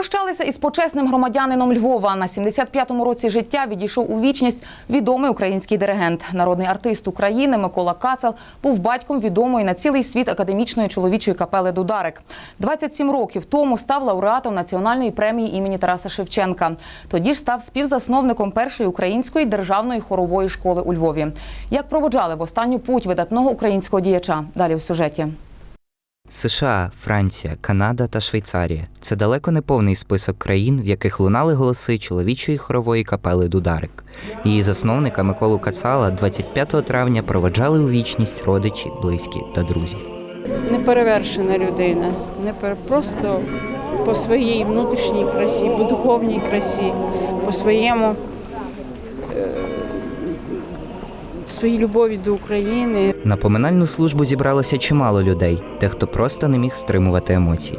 Прощалися із почесним громадянином Львова. На 75-му році життя відійшов у вічність відомий український диригент. Народний артист України Микола Кацел був батьком відомої на цілий світ академічної чоловічої капели Дударик. 27 років тому став лауреатом національної премії імені Тараса Шевченка. Тоді ж став співзасновником першої української державної хорової школи у Львові. Як проводжали в останню путь видатного українського діяча? Далі в сюжеті. США, Франція, Канада та Швейцарія це далеко не повний список країн, в яких лунали голоси чоловічої хорової капели Дударик. Її засновника Миколу Кацала 25 травня проведжали у вічність родичі, близькі та друзі. неперевершена людина, не пер... просто по своїй внутрішній красі, по духовній красі, по своєму е... своїй любові до України. На поминальну службу зібралося чимало людей, дехто просто не міг стримувати емоції.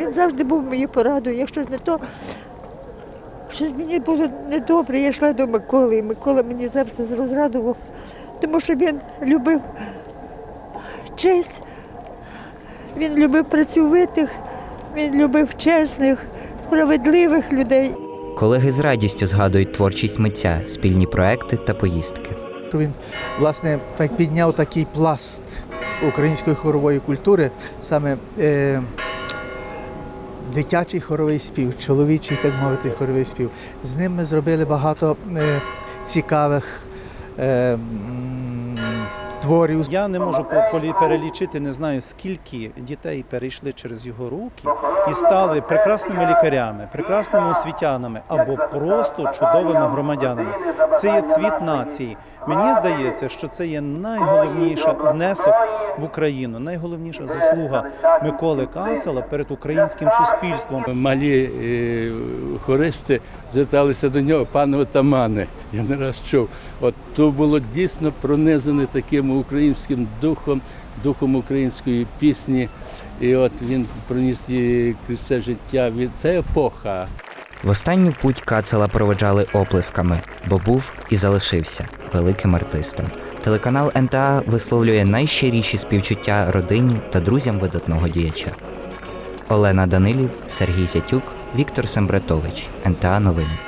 Він завжди був моєю порадою. Якщо не то, щось мені було недобре, я йшла до Миколи, і Микола мені завжди розрадував, тому що він любив честь, він любив працьовитих, він любив чесних, справедливих людей. Колеги з радістю згадують творчість митця, спільні проекти та поїздки. Що він власне так підняв такий пласт української хорової культури, саме е, дитячий хоровий спів, чоловічий, так мовити, хоровий спів. З ним ми зробили багато е, цікавих е, творів. Я не можу перелічити, не знаю скільки дітей перейшли через його руки і стали прекрасними лікарями, прекрасними освітянами або просто чудовими громадянами. Це є цвіт нації. Мені здається, що це є найголовніша внесок в Україну, найголовніша заслуга Миколи Кацела перед українським суспільством. Малі е, хористи зверталися до нього, пане отамане. Я не раз чув. От то було дійсно пронизане таким українським духом, духом української пісні. І от він проніс її крізь це життя. Це епоха. В останню путь Кацела проведжали оплесками, бо був і залишився великим артистом. Телеканал НТА висловлює найщиріші співчуття родині та друзям видатного діяча. Олена Данилів, Сергій Сятюк, Віктор Сембратович, НТА Новини.